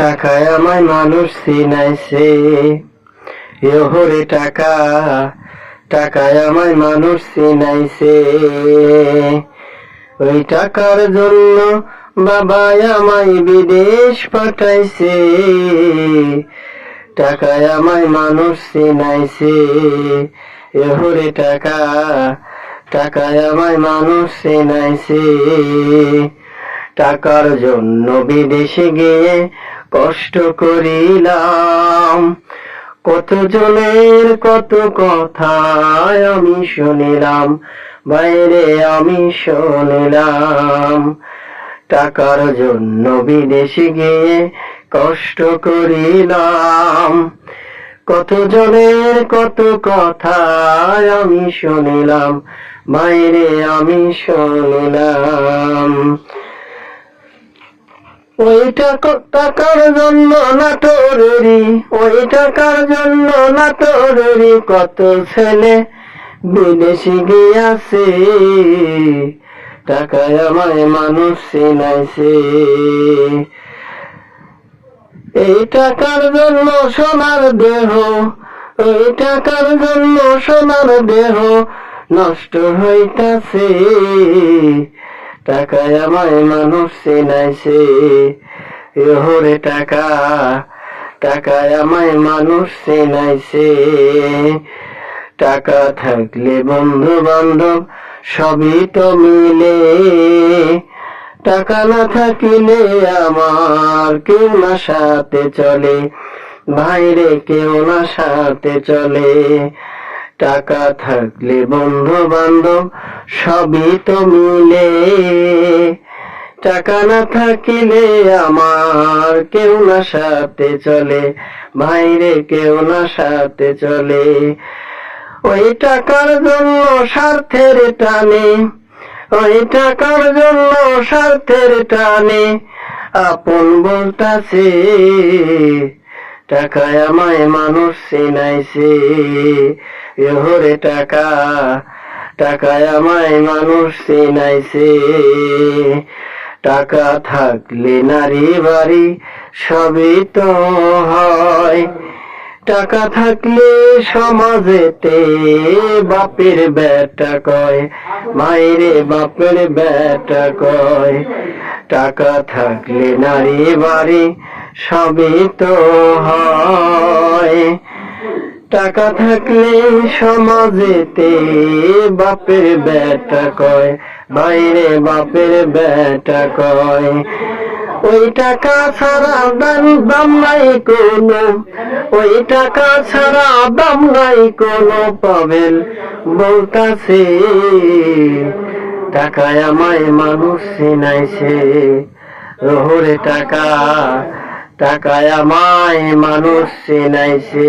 টাকায় আমায় মানুষ ইহরে টাকা, টাকায় আমায় মানুষ ওই টাকার জন্য আমায় বিদেশ পাঠাইছে। টাকায় আমায় মানুষ চিনাইছে। এহরে টাকা, টাকায় আমায় মানুষ চিনাইছে। টাকার জন্য বিদেশে গিয়ে কষ্ট করিলাম। কত জনের কত কথা আমি শুনিলাম, বাইরে আমি শুনিলাম। টাকার জন্য বিদেশে গিয়ে কষ্ট করিলাম। কত জনের কত কথা আমি শুনিলাম, বাইরে আমি শুনিলাম। টাকার জন্য না তোরেরি? ওই টাকার জন্য না তোরেরি? কত ছেলে বিদেশি গিয়াছে টাকায় আমায় মানুষ চিনাইছে। এই টাকার জন্য সোনার দেহ? এই টাকার জন্য সোনার দেহ? নষ্ট হইতাছে। টাকায় আমায় মানুষ চিনাইছে। ইহরে টাকা, টাকায় আমায় মানুষ চেনাইছে। টাকা থাকলে বন্ধু বান্ধব সবই তো মিলে। টাকা না থাকিলে আমার কেউ না সাথে চলে। ভাইরে কেউ না সাথে চলে। টাকা থাকলে বন্ধু বান্ধব সবই তো মিলে। টাকা না থাকিলে আমার কেউ না সাথে চলে, ভাইরে কেউ না সাথে চলে। ওই টাকার জন্য স্বার্থের টানে, ওই টাকার জন্য স্বার্থের টানে আপন বলতাছে, টাকায় আমায় মানুষ চিনাইছে। ইহরে টাকা, টাকায় আমায় মানুষ চিনাইছে। টাকা থাকলে নারী বাড়ি সবই তো হয়। টাকা থাকলে সমাজেতে বাপের বেটা কয়, মায়েরে বাপের বেটা কয়। টাকা থাকলে নারী বাড়ি সবই তো হয়। টাকা থাকলে সমাজেতে বাপের বেটা কয় বাইরে বাপের বেটা কয়, ওই টাকা ছাড়া দাম দাম নাই কোনো, ওই টাকা ছাড়া দাম নাই কোনো পাবেন বলতাছে। টাকায় আমায় মানুষ চিনাইছে, রোহরে টাকা, টাকায় আমায় মানুষ চিনাইছে।